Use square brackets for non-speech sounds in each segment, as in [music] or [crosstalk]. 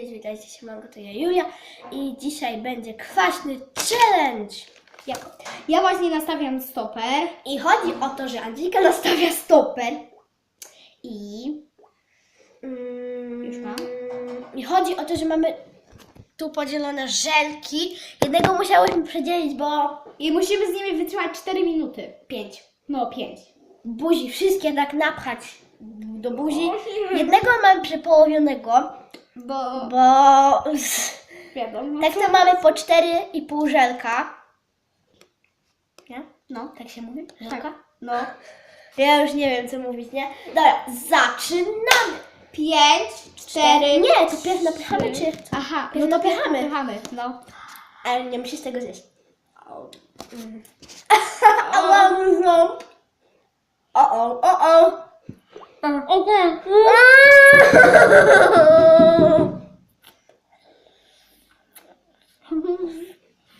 cześć, witajcie się, mango, to ja Julia i dzisiaj będzie kwaśny challenge. Ja, ja właśnie nastawiam stoper. I chodzi o to, że Angelika nastawia stoper i... Mm, Już mam? I chodzi o to, że mamy tu podzielone żelki. Jednego musiałyśmy przedzielić, bo I musimy z nimi wytrzymać 4 minuty. pięć. No, 5. Buzi, wszystkie tak napchać do buzi. Jednego mamy przepołowionego, Bo, bo... [laughs] wiadomo. Tak to mamy po 4,5 żelka. Nie? No, Tak się mówi? tak. Żelka? No. Ja już nie wiem co mówić, nie? Dobra, zaczynamy! 5, 4. Nie, to pierw napychamy czy... Aha, No to pychamy. Pychamy, no. Ale nie musisz tego zjeść. [laughs] A mam ząb. O o, o o. Okej.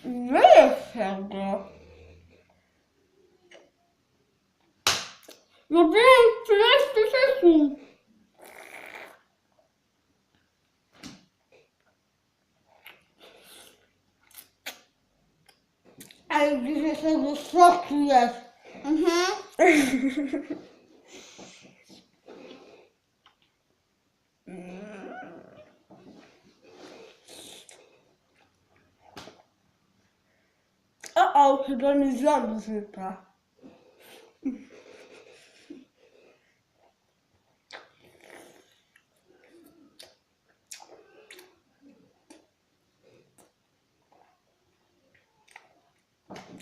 Nie jest tego. No byłem 13 sekund. Ale gdzieś tego soku jest. Mhm. O o, chyba mi ząb zypa.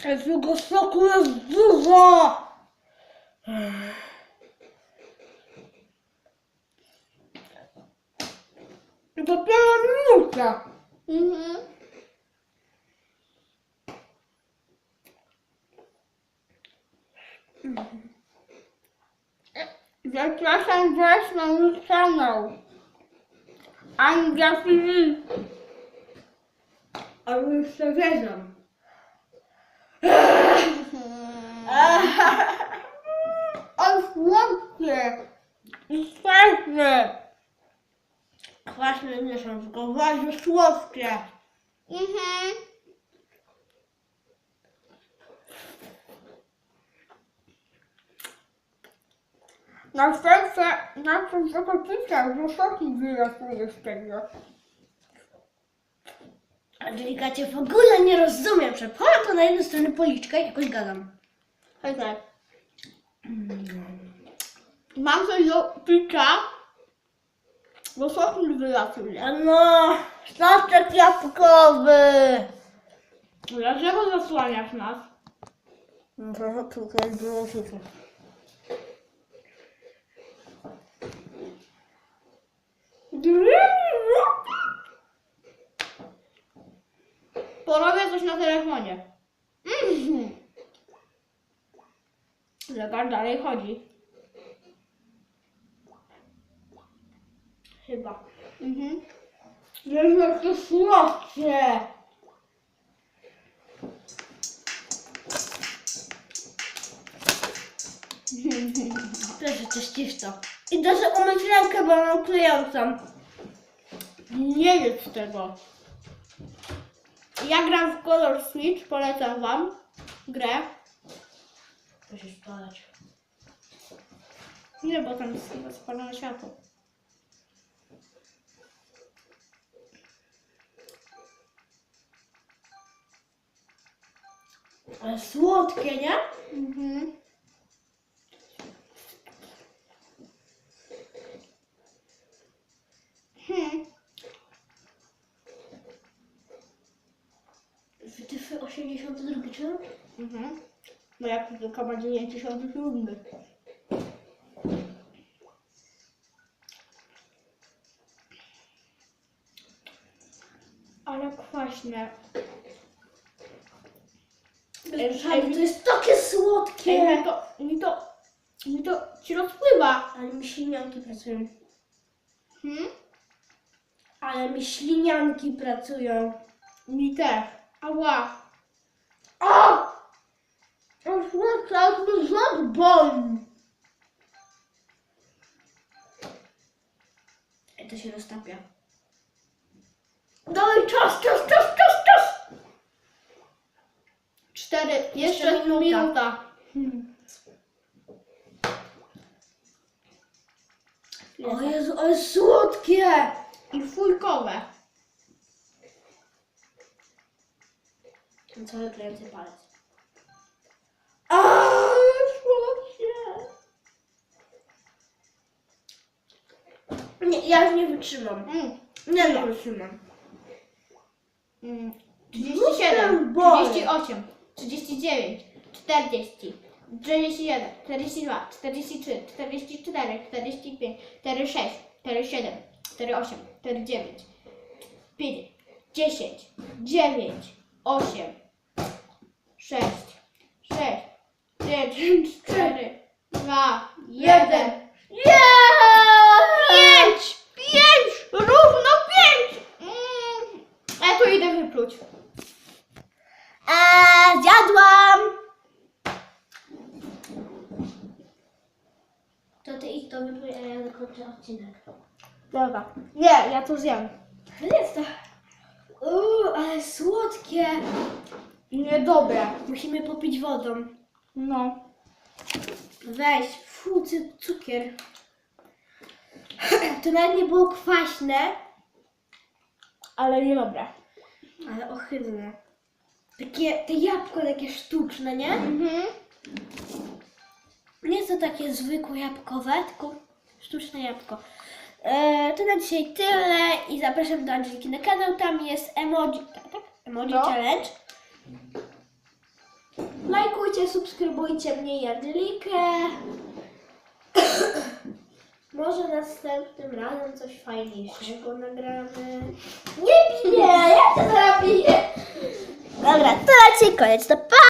Tego soku jest dużo! Dopiero minuta. Mhm. Zapraszam Was na mój kanał. Anga TV. A już się wierzę. [laughs] O, słodkie. I kwaśne. Kwaśne nie są, tylko właśnie słodkie. Mhm. Następca, następca pisał, że soki wylatuje z tego. Angelika cię w ogóle nie rozumiem. Przepala to na jedną stronę policzka i jakoś gadam. Tak, tak. Mam coś do picia, bo sok mi wylatuje. No, statek jabłkowy. Dlaczego zasłaniasz nas? No to tutaj było super. Porobię coś na telefonie. Mhm. Zegar dalej chodzi. Chyba. Mhm. Jest jakie słodkie. Proszę cię ściwco. I że umyć rękę, bo mam klejącą. Nie jedz tego. Ja gram w Color Switch, polecam wam grę. Musisz spalać. Nie, bo tam jest chyba spalone światło. Ale słodkie, nie? Mhm. 92 czy? Mhm. no jak tylko będzie 97. Ale kwaśne. Ale to jest takie słodkie. Ej, mi to, mi to, mi to ci rozpływa. Ale mi ślinianki pracują. Hmm? Ale mi ślinianki pracują. Mi też. Ała. Mi ząb boli. Ej, to się roztapia. czas, czas, czas, czas, czas. Cztery, jeszcze, minuta. minuta. O Jezu, ale słodkie! I fujkowe. Cały kręcę palec. Ja już nie wytrzymam. Mm. Nie, nie wytrzymam. Mm. Brzuchem 37, boli. 38, 39, 40, 41, 42, 43, 44, 45, 46, 47, 48, 49, 5, 10, 9, 8, 6, 6, 5, 4, 2, 1. Yeah! Pięć! Pięć! Równo pięć! Mm. A ja tu wypluć. Eee, zjadłam! To ty idź to wypluj, a ja zakończę odcinek. Dobra. Nie, ja to zjem. Jest to. Uuu, ale słodkie. Niedobre. Musimy popić wodą. No. Weź, fu, cy- cukier. [clears throat] To nawet nie było kwaśne, Ale niedobre. Ale ohydne. Takie, te jabłko takie sztuczne, nie? Mhm. Nie to takie zwykłe jabłkowe, tylko sztuczne jabłko. E, to na dzisiaj tyle i zapraszam do Angeliki na kanał. Tam jest emoji, tak? tak? Emoji No. challenge. Lajkujcie, subskrybujcie mnie i Angelikę. Może następnym razem coś fajniejszego nagramy. Nie mnie, ja zaraz biję. Dobra, to na dzisiaj koniec. To pa!